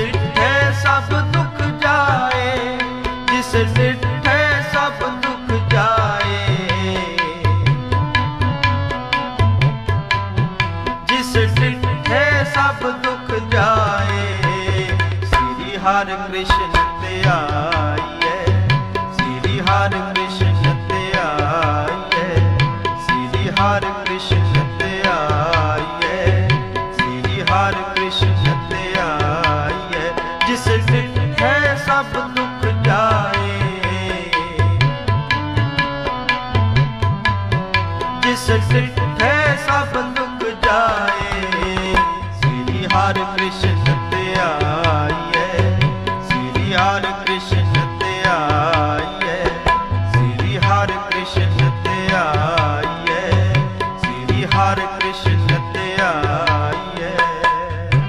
ਨਿਠੇ ਸਭ ਦੁੱਖ ਜਾਏ, ਜਿਸ ਨਿਠੇ ਸਭ ਦੁੱਖ ਜਾਏ। ਜਿਸ ਨਿਠੇ ਸਭ ਦੁੱਖ ਜਾਏ, ਸ੍ਰੀ ਹਰਿ ਕ੍ਰਿਸ਼ਨ ਤੇ ਆਈਏ, ਸ੍ਰੀ ਹਰਿ ਕ੍ਰਿਸ਼ਨ ਤੇ ਆਈਏ, ਸ੍ਰੀ ਹਰਿ ਕ੍ਰਿਸ਼ਨ ਤੇ ਆਈਏ, ਸ੍ਰੀ ਹਰਿ ਕ੍ਰਿਸ਼ਨ ਤੇ ਸਭ ਦੁੱਖ ਜਾਏ। ਜਿਸ ਸਭ ਦੁੱਖ ਜਾਏ। ਸ੍ਰੀ ਹਰਿ ਕ੍ਰਿਸ਼ਨ ਤੇ ਆਈਏ ਸ੍ਰੀ ਹਰਿ ਕ੍ਰਿਸ਼ਨ ਤੇ ਸ੍ਰੀ ਹਰਿ ਕ੍ਰਿਸ਼ਨ ਤੇ ਸ੍ਰੀ ਹਰਿ ਕ੍ਰਿਸ਼ਨ ਤੇ ਆਈਏ